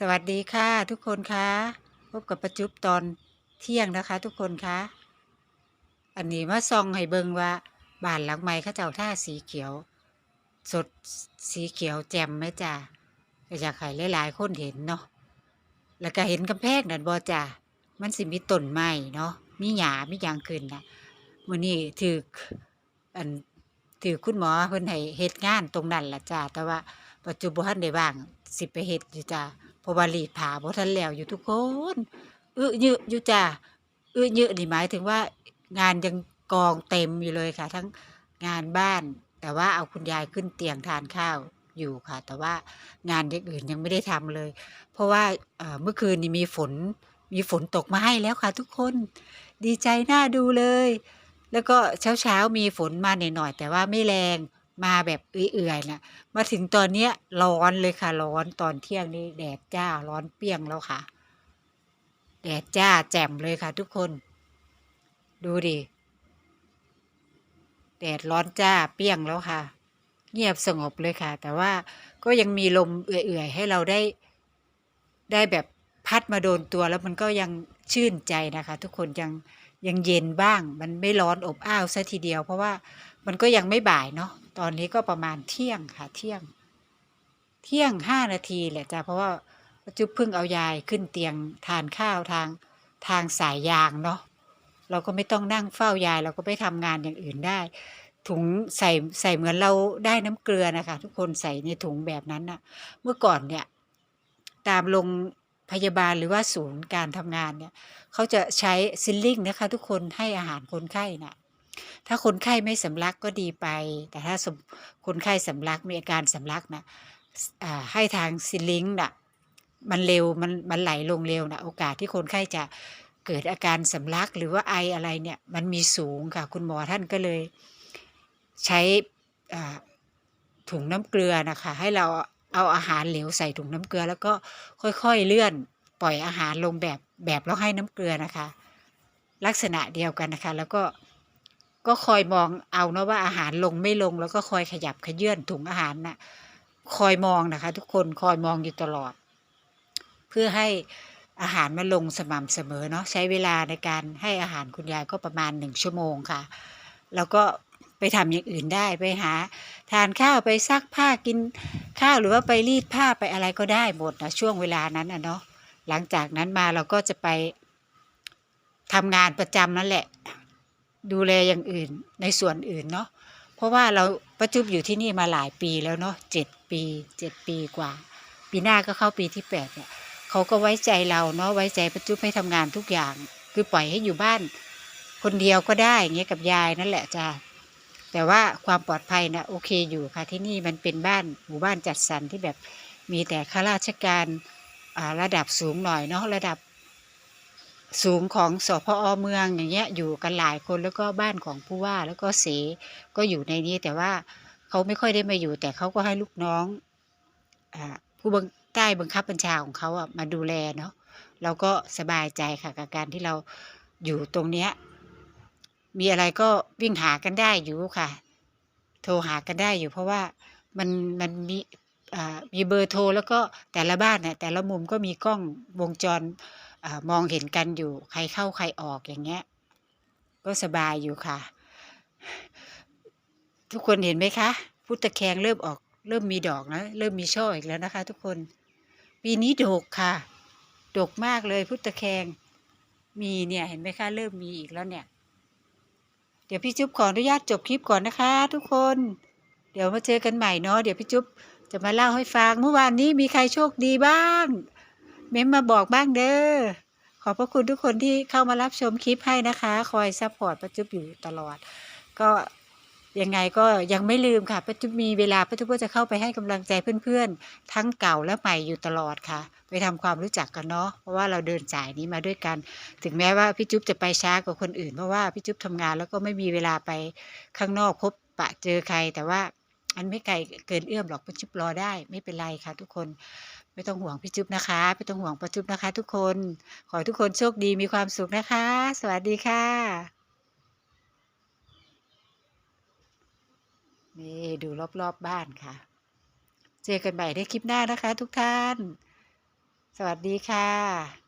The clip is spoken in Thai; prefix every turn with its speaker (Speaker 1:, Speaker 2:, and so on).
Speaker 1: สวัสดีค่ะทุกคนคะพบกับประจุบตอนเที่ยงนะคะ ทุกคนคะอันนี้มาซองให้เบิงว่าบ้านหลังใหม่เขาเจ้าท่าสีเขียว สดสีเขียวแจ่มไหมจ้าอยากให้หลายๆคนเห็นเนาะแล้วก็เห็นกำแพงนั่นบ่จ้ามันสิมีต้นไม้เนาะมีหญ้ามียังขึ้นนะมื้อนี้ถืออันถือคุณหมอเพิ่นให้เฮ็ดงานตรงนั้นละจ้าแต่ว่าปัจจุบันได้ว่างสิไปเฮ็ดอยู่จ้า เพราะว่ารีดผ้าบ่ทันแล้วอยู่ทุกคนอึเยอะอยู่จ้าอึเยอะนี่หมายถึงว่างานยังกองเต็มอยู่เลยค่ะ ทั้งงานบ้าน แต่ว่าเอาคุณยายขึ้นเตียงทานข้าวอยู่ค่ะ แต่ว่างานอย่างอื่นยังไม่ได้ทำเลย เพราะว่าเมื่อคืนนี้มีฝนมีฝนตกมาให้แล้วค่ะ ทุกคนดีใจน่าดูเลย แล้วก็เช้าๆมีฝนมาหน่อยๆแต่ว่าไม่แรง มาแบบเอื่อยๆน่ะมาถึงตอนเนี้ยร้อนเลยค่ะ ร้อนตอนเที่ยงนี้แดดจ้าร้อนเปี้ยงแล้วค่ะ แดดจ้าแจ่มเลยค่ะ ทุกคน ดูดิแดดร้อนจ้าเปี้ยงแล้วค่ะ เงียบสงบเลยค่ะ แต่ว่าก็ยังมีลมเอื่อยๆให้เราได้ ได้แบบพัดมาโดนตัวแล้วมันก็ยังชื่นใจนะคะ ทุกคนยังยังเย็นบ้าง มันไม่ร้อนอบอ้าวซะทีเดียว เพราะว่ามันก็ยังไม่บ่ายเนาะ ตอนนี้ก็ประมาณเที่ยงค่ะเที่ยง เที่ยงห้านาทีแหละจ้ะเพราะว่าจุ๊บเพิ่งเอายายขึ้นเตียงทานข้าวทางทางสายยางเนาะเราก็ไม่ต้องนั่งเฝ้ายายเราก็ไปทำงานอย่างอื่นได้ ถุงใส่ใส่เหมือนเราได้น้ำเกลือนะคะ ทุกคนใส่ในถุงแบบนั้นน่ะ เมื่อก่อนเนี่ย ตามโรงพยาบาลหรือว่าศูนย์การทำงานเนี่ยเขาจะใช้ซิลลิงนะคะ ทุกคนให้อาหารคนไข้น่ะ ถ้าคนไข้ไม่สำลักก็ดีไป แต่ถ้าสมคนไข้สำลักมีอาการสำลักนะอ่าให้ทางซิลิงน่ะมันเร็วมันมันไหลลงเร็วนะโอกาสที่คนไข้จะเกิดอาการสำลักหรือว่าไออะไรเนี่ยมันมีสูงค่ะ คุณหมอท่านก็เลยใช้ถุงน้ำเกลือนะคะ ให้เราเอาอาหารเหลวใส่ถุงน้ำเกลือ แล้วก็ค่อยๆเลื่อนปล่อยอาหารลงแบบแบบแล้วให้น้ำเกลือนะคะ ลักษณะเดียวกันนะคะ แล้วก็ ก็คอยมองเอาเนาะว่าอาหารลงไม่ลงแล้วก็คอยขยับขยื่นถุงอาหารน่ะคอยมองนะคะ ทุกคนคอยมองอยู่ตลอด เพื่อให้อาหารมาลงสม่ำเสมอเนาะใช้เวลาในการให้อาหารคุณยายก็ประมาณหนึ่งชั่วโมงค่ะ แล้วก็ไปทำอย่างอื่นได้ไปหา ทานข้าวไปซักผ้ากินข้าวหรือว่าไปรีดผ้าไปอะไรก็ได้หมดนะช่วงเวลานั้นอะเนาะหลังจากนั้นมาเราก็จะไปทำงานประจำนั่นแหละ ดูแลอย่างอื่นในส่วนอื่นเนาะเพราะว่าเราประจุบอยู่ที่นี่มาหลายปีแล้วเนาะเจ็ดปีเจ็ดปีกว่า ปีหน้าก็เข้าปีที่แปดเนี่ยเขาก็ไว้ใจเราเนาะไว้ใจประจุบให้ทำงานทุกอย่าง คือปล่อยให้อยู่บ้าน คนเดียวก็ได้อย่างเงี้ยกับยายนั่นแหละจ้าแต่ว่าความปลอดภัยนะโอเคอยู่ค่ะที่นี่มันเป็นบ้านหมู่บ้านจัดสรรที่แบบมีแต่ข้าราชการระดับสูงหน่อยเนาะระดับ สูงของสพอเมืองอย่างเงี้ยอยู่กันหลายคนแล้วก็บ้านของผู้ว่าแล้วก็เสก็อยู่ในนี้แต่ว่าเขาไม่ค่อยได้มาอยู่ แต่เขาก็ให้ลูกน้องอผู้บังใต้บังคับบัญชาของเขาอะมาดูแลเนาะเราก็สบายใจค่ะกับการที่เราอยู่ตรงเนี้ยมีอะไรก็วิ่งหากันได้อยู่ค่ะ โทรหากันได้อยู่ เพราะว่ามันมันมีมีเบอร์โทรแล้วก็แต่ละบ้านเนี่ยแต่ละมุมก็มีกล้องวงจร อมองเห็นกันอยู่ใครเข้าใครออกอย่างเงี้ย ก็สบายอยู่ค่ะ ทุกคนเห็นไหมคะพุทธแคงเริ่มออก เริ่มมีดอกนะเริ่มมีช่ออีกแล้วนะคะ ทุกคนปีนี้ดกค่ะดกมากเลยพุทธแคง มีเนี่ยเห็นไหมคะเริ่มมีอีกแล้วเนี่ย เดี๋ยวพี่จุ๊บขออนุญาตจบคลิปก่อนนะคะ ทุกคน เดี๋ยวมาเจอกันใหม่เนาะเดี๋ยวพี่จุ๊บจะมาเล่าให้ฟังเมื่อวานนี้มีใครโชคดีบ้าง เม้มมาบอกบ้างเด้อ ขอบพระคุณทุกคนที่เข้ามารับชมคลิปให้นะคะ คอยซัพพอร์ตป้าจุ๊บอยู่ตลอด ก็ยังไงก็ยังไม่ลืมค่ะป้าจุ๊บมีเวลาป้าจุ๊บก็จะเข้าไปให้กำลังใจเพื่อนๆ ทั้งเก่าและใหม่อยู่ตลอดค่ะ ไปทำความรู้จักกันเนาะเพราะว่าเราเดินสายนี้มาด้วยกัน ถึงแม้ว่าพี่จุ๊บจะไปช้ากว่าคนอื่น เพราะว่าพี่จุ๊บทำงานแล้วก็ไม่มีเวลาไปข้างนอกพบปะเจอใครแต่ว่าอันไม่ไกลเกินเอื้อมหรอกป้าจุ๊บรอได้ไม่เป็นไรค่ะ ทุกคน ไม่ต้องห่วงพี่จุ๊บนะคะ ไม่ต้องห่วงป้าจุ๊บนะคะ ทุกคน ขอให้ทุกคนโชคดีมีความสุขนะคะ สวัสดีค่ะ นี่ดูรอบๆบบ้านค่ะ เจอกันใหม่ในคลิปหน้านะคะ ทุกท่าน สวัสดีค่ะ